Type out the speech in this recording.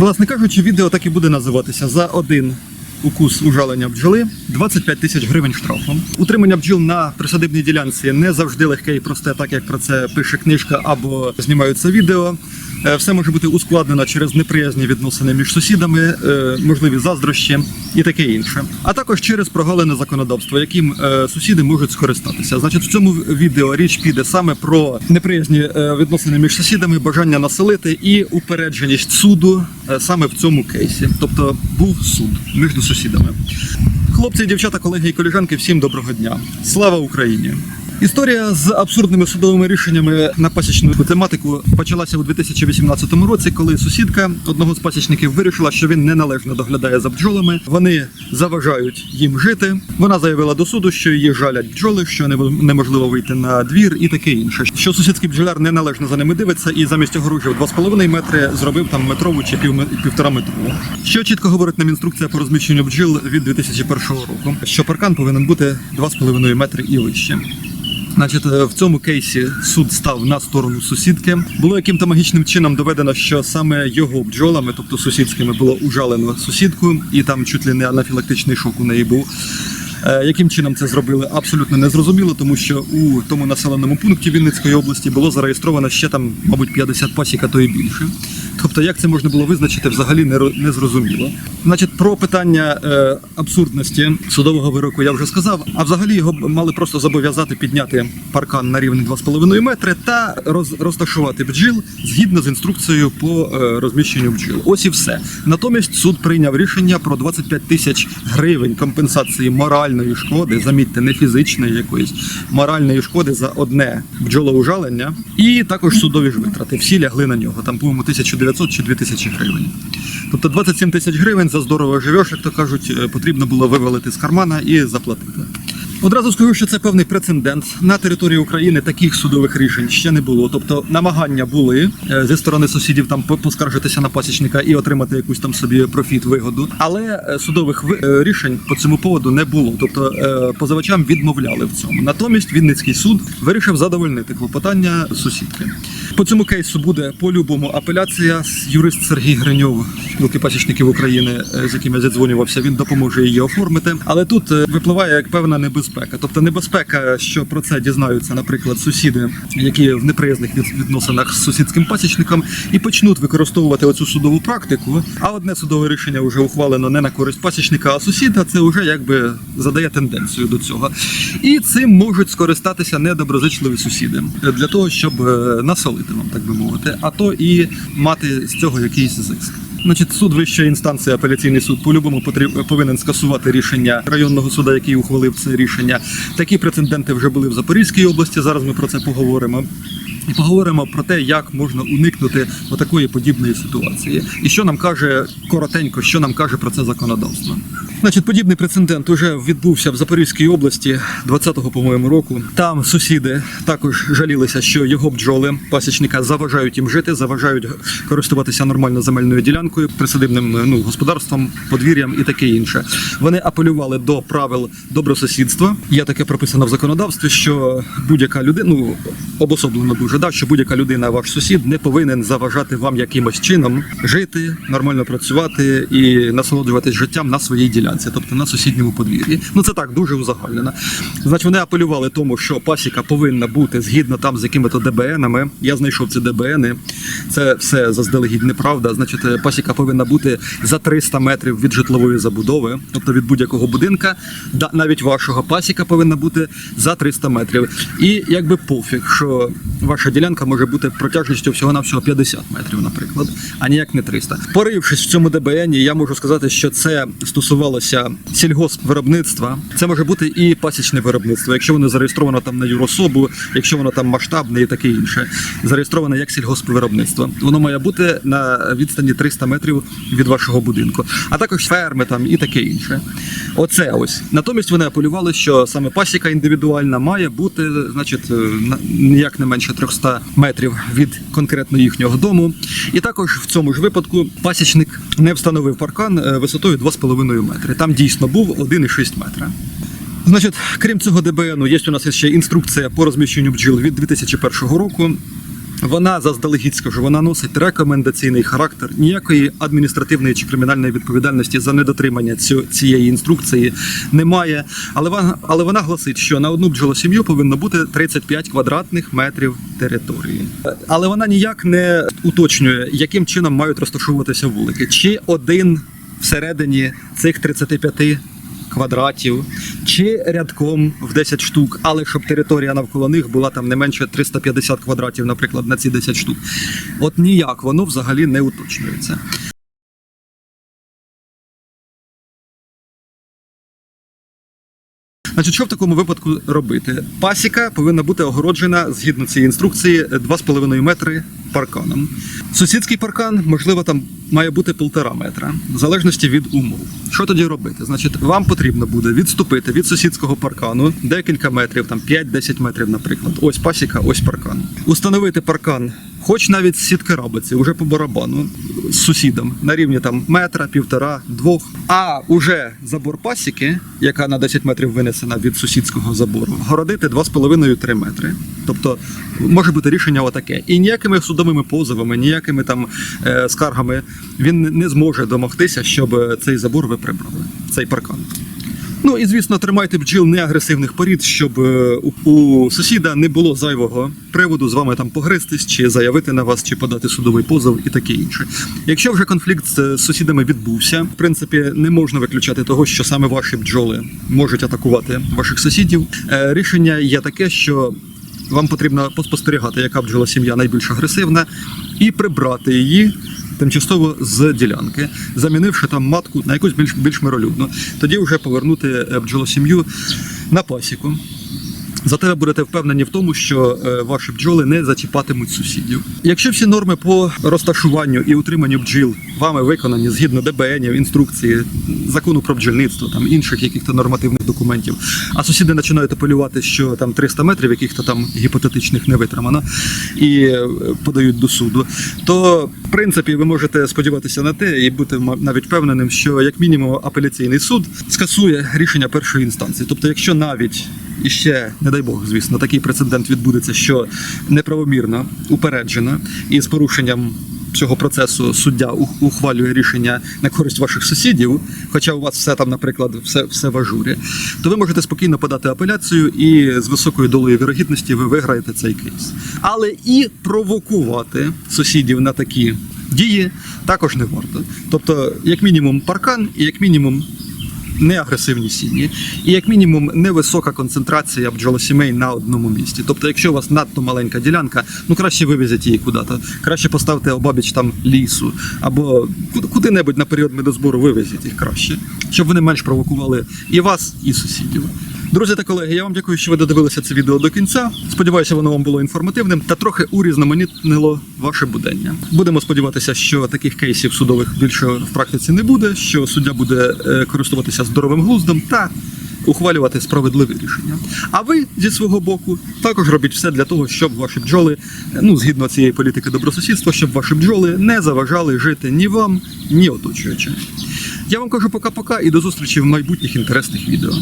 Власне кажучи, відео так і буде називатися за один. Укус ужалення бджоли 25 тисяч гривень штрафом. Утримання бджіл на присадибній ділянці не завжди легке і просте, так як про це пише книжка або знімаються відео. Е, Все може бути ускладнено через неприязні відносини між сусідами, е, можливі заздрощі і таке інше. А також через прогалене законодавство, яким е, сусіди можуть скористатися. Значить, в цьому відео річ піде саме про неприязні відносини між сусідами, бажання населити і упередженість суду саме в цьому кейсі. Тобто був суд між сусідами. Хлопці, дівчата, колеги і колежанки, всім доброго дня. Слава Україні! Історія з абсурдними судовими рішеннями на пасічну тематику почалася у 2018 році, коли сусідка одного з пасічників вирішила, що він неналежно доглядає за бджолами. Вони заважають їм жити. Вона заявила до суду, що її жалять бджоли, що неможливо вийти на двір і таке інше. Що сусідський бджоляр неналежно за ними дивиться і замість огорожі в 2,5 метри зробив там метрову чи пів, півтора метрову. Що чітко говорить нам інструкція по розміщенню бджіл від 2001 року, що паркан повинен бути 2,5 метри і вище. Значить, е, в цьому кейсі суд став на сторону сусідки. Було яким-то магічним чином доведено, що саме його бджолами, тобто сусідськими, було ужалено сусідку, і там чуть ли не анафілактичний шок у неї був. Е, Яким чином це зробили, абсолютно не зрозуміло, тому що у тому населеному пункті Вінницької області було зареєстровано ще там, мабуть, 50 пасік, а то і більше. Тобто, як це можна було визначити, взагалі не, зрозуміло. Значить, про питання е, абсурдності судового вироку я вже сказав. А взагалі його мали просто зобов'язати підняти паркан на рівень 2,5 метри та роз, розташувати бджіл згідно з інструкцією по е, розміщенню бджіл. Ось і все. Натомість суд прийняв рішення про 25 тисяч гривень компенсації моральної шкоди, замітьте, не фізичної якоїсь моральної шкоди за одне бджолоужалення, і також судові ж витрати. Всі лягли на нього. Там, по-моєму, 1900 чи 2000 гривень. Тобто 27 тисяч гривень за здорово живеш, як то кажуть, е, потрібно було вивалити з кармана і заплатити. Одразу скажу, що це певний прецедент. На території України таких судових рішень ще не було. Тобто намагання були е, зі сторони сусідів там поскаржитися на пасічника і отримати якусь там собі профіт, вигоду. Але е, судових е, рішень по цьому поводу не було. Тобто позивачам відмовляли в цьому. Натомість Вінницький суд вирішив задовольнити клопотання сусідки. По цьому кейсу буде по-любому апеляція. Юрист Сергій Гриньов, спілки пасічників України, з яким я зідзвонювався, він допоможе її оформити. Але тут випливає як певна небезпека. Тобто небезпека, що про це дізнаються, наприклад, сусіди, які в неприязних відносинах з сусідським пасічником, і почнуть використовувати оцю судову практику. А одне судове рішення вже ухвалено не на користь пасічника, а сусіда. Це вже якби задає тенденцію до цього. І цим можуть скористатися недоброзичливі сусіди для того, щоб е, насолити вам, так би мовити, а то і мати з цього якийсь зиск. Значить, суд вищої інстанції, апеляційний суд по-любому потріб- повинен скасувати рішення районного суду, який ухвалив це рішення. Такі прецеденти вже були в Запорізькій області. Зараз ми про це поговоримо. І поговоримо про те, як можна уникнути отакої подібної ситуації. І що нам каже коротенько, що нам каже про це законодавство. Значить, подібний прецедент уже відбувся в Запорізькій області 20-го, по-моєму, року. Там сусіди також жалілися, що його бджоли пасічника заважають їм жити, заважають користуватися нормально земельною ділянкою, присадибним ну, господарством, подвір'ям і таке інше. Вони апелювали до правил добросусідства. Є таке прописано в законодавстві, що будь-яка людина, ну обособлено дуже, да, що будь-яка людина, ваш сусід, не повинен заважати вам якимось чином жити, нормально працювати і насолоджуватись життям на своїй ділянці, тобто на сусідньому подвір'ї. Ну це так дуже узагальнено. Значить, вони апелювали тому, що пасіка повинна бути згідно там з якими-то ДБНами. Я знайшов ці ДБНи. Це все заздалегідь неправда. Значить, е, пасіка повинна бути за 300 метрів від житлової забудови, тобто від будь-якого будинка, навіть вашого пасіка повинна бути за 300 метрів. І якби пофіг, що ваша ділянка може бути протяжністю всього на всього 50 метрів, наприклад, а ніяк не 300. Порившись в цьому ДБН, я можу сказати, що це стосувалося сільгоспвиробництва. Це може бути і пасічне виробництво, якщо воно зареєстровано там на юрособу, якщо воно там масштабне і таке інше, зареєстроване як сільгоспвиробництво. Воно має бути на відстані 300 метрів від вашого будинку, а також ферми там і таке інше. Оце ось. Натомість вони апелювали, що саме пасіка індивідуальна має бути, значить, е, ніяк не менше 300 метрів від конкретно їхнього дому. І також в цьому ж випадку пасічник не встановив паркан е, висотою 2,5 метри. Там дійсно був 1,6 метра. Значить, крім цього ДБНу, є у нас ще інструкція по розміщенню бджіл від 2001 року. Вона заздалегідь скажу, вона носить рекомендаційний характер. Ніякої адміністративної чи кримінальної відповідальності за недотримання цієї інструкції немає. Але вона, але вона гласить, що на одну бджолосім'ю повинно бути 35 квадратних метрів території. Але вона ніяк не уточнює, яким чином мають розташовуватися вулики. Чи один всередині цих 35 квадратів, чи рядком в 10 штук, але щоб територія навколо них була там не менше 350 квадратів, наприклад, на ці 10 штук. От ніяк воно взагалі не уточнюється. Значить, що в такому випадку робити? Пасіка повинна бути огороджена згідно цієї інструкції 2,5 метри парканом. Сусідський паркан, можливо, там має бути 1,5 метра, в залежності від умов. Що тоді робити? Значить, вам потрібно буде відступити від сусідського паркану декілька метрів, там 5-10 метрів, наприклад. Ось пасіка, ось паркан. Установити паркан, хоч навіть сітки рабиці, вже по барабану з сусідом на рівні там метра, півтора, двох. А уже забор пасіки, яка на 10 метрів винесена від сусідського забору, городити 2,5-3 метри. Тобто може бути рішення отаке. І ніякими судовими позовами, ніякими там е, скаргами він не зможе домогтися, щоб е, цей забор ви прибрали, цей паркан. Ну і звісно, тримайте бджіл неагресивних порід, щоб е, у, сусіда не було зайвого приводу з вами там погристись, чи заявити на вас, чи подати судовий позов і таке інше. Якщо вже конфлікт з сусідами відбувся, в принципі, не можна виключати того, що саме ваші бджоли можуть атакувати ваших сусідів. Е, Рішення є таке, що вам потрібно поспостерігати, яка бджола сім'я найбільш агресивна, і прибрати її тимчасово з ділянки, замінивши там матку на якусь більш більш миролюбну. Тоді вже повернути е, бджолосім'ю на пасіку. Зате ви будете впевнені в тому, що е, ваші бджоли не зачіпатимуть сусідів. Якщо всі норми по розташуванню і утриманню бджіл вами виконані згідно ДБНів, інструкції, закону про бджільництво, там інших яких-то нормативних документів, а сусіди починають апелювати, що там 300 метрів, яких-то там гіпотетичних не витримано, і е, подають до суду, то в принципі ви можете сподіватися на те і бути навіть впевненим, що як мінімум апеляційний суд скасує рішення першої інстанції. Тобто, якщо навіть і ще, не дай Бог, звісно, такий прецедент відбудеться, що неправомірно упереджено і з порушенням цього процесу суддя ухвалює рішення на користь ваших сусідів, хоча у вас все там, наприклад, все, все в ажурі, то ви можете спокійно подати апеляцію і з високою долею вірогідності ви виграєте цей кейс. Але і провокувати сусідів на такі дії також не варто. Тобто, як мінімум, паркан і як мінімум неагресивні сім'ї, і як мінімум невисока концентрація бджолосімей на одному місці. Тобто, якщо у вас надто маленька ділянка, ну краще вивезіть її куди-то, краще поставте обабіч там лісу, або куди- куди-небудь на період медозбору вивезіть їх краще, щоб вони менш провокували і вас, і сусідів. Друзі та колеги, я вам дякую, що ви додивилися це відео до кінця. Сподіваюся, воно вам було інформативним та трохи урізноманітнило ваше будення. Будемо сподіватися, що таких кейсів судових більше в практиці не буде, що суддя буде е, користуватися здоровим глуздом та ухвалювати справедливі рішення. А ви зі свого боку також робіть все для того, щоб ваші бджоли, е, ну згідно цієї політики добросусідства, щоб ваші бджоли не заважали жити ні вам, ні оточуючим. Я вам кажу пока-пока і до зустрічі в майбутніх інтересних відео.